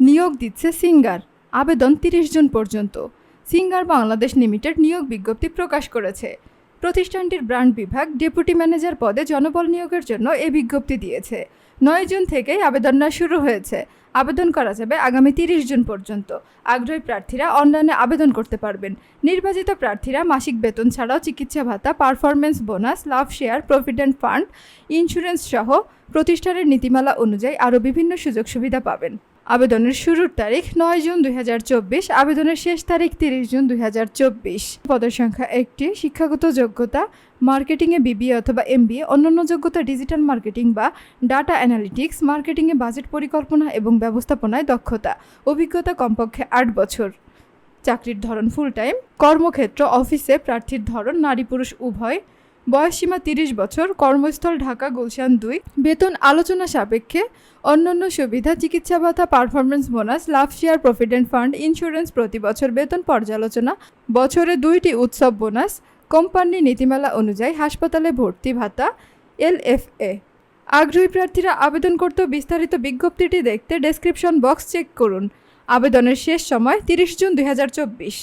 নিয়োগ দিচ্ছে সিঙ্গার। আবেদন তিরিশ জন পর্যন্ত। সিঙ্গার বাংলাদেশ লিমিটেড নিয়োগ বিজ্ঞপ্তি প্রকাশ করেছে। প্রতিষ্ঠানটির ব্র্যান্ড বিভাগ ডেপুটি ম্যানেজার পদে জনবল নিয়োগের জন্য এই বিজ্ঞপ্তি দিয়েছে। নয় জুন থেকেই আবেদন নেওয়া শুরু হয়েছে। আবেদন করা যাবে আগামী তিরিশ জুন পর্যন্ত। আগ্রহী প্রার্থীরা অনলাইনে আবেদন করতে পারবেন। নির্বাচিত প্রার্থীরা মাসিক বেতন ছাড়াও চিকিৎসা ভাতা পারফরমেন্স বোনাস, লাভ শেয়ার, প্রভিডেন্ট ফান্ড, ইন্স্যুরেন্স সহ প্রতিষ্ঠানের নীতিমালা অনুযায়ী আরও বিভিন্ন সুযোগ সুবিধা পাবেন। আবেদনের শুরুর তারিখ নয় জুন দুই হাজার চব্বিশ, আবেদনের শেষ তারিখ তিরিশ জুন দুই হাজার চব্বিশ। পদের সংখ্যা একটি, শিক্ষাগত যোগ্যতা মার্কেটিংয়ে বিবিএ অথবা এমবিএ, অন্যান্য যোগ্যতা ডিজিটাল মার্কেটিং বা ডাটা অ্যানালিটিক্স মার্কেটিংয়ে বাজেট পরিকল্পনা এবং ব্যবস্থাপনায় দক্ষতা, অভিজ্ঞতা কমপক্ষে আট বছর। চাকরির ধরন ফুল টাইম কর্মক্ষেত্র, অফিসে প্রার্থীর ধরন নারী পুরুষ উভয়। বয়সসীমা তিরিশ বছর, কর্মস্থল ঢাকা, গুলশান দুই। বেতন আলোচনা সাপেক্ষে অন্যান্য সুবিধা, চিকিৎসা ভাতা পারফরমেন্স বোনাস লাভ শেয়ার প্রভিডেন্ট ফান্ড ইন্স্যুরেন্স প্রতি বছর বেতন পর্যালোচনা, বছরে দুইটি উৎসব বোনাস কোম্পানি নীতিমালা অনুযায়ী হাসপাতালে ভর্তি ভাতা এলএফএ আগ্রহী প্রার্থীরা আবেদন করতে বিস্তারিত বিজ্ঞপ্তিটি দেখতে ডেসক্রিপশন বক্স চেক করুন। আবেদনের শেষ সময় তিরিশ জুন দুই হাজার চব্বিশ।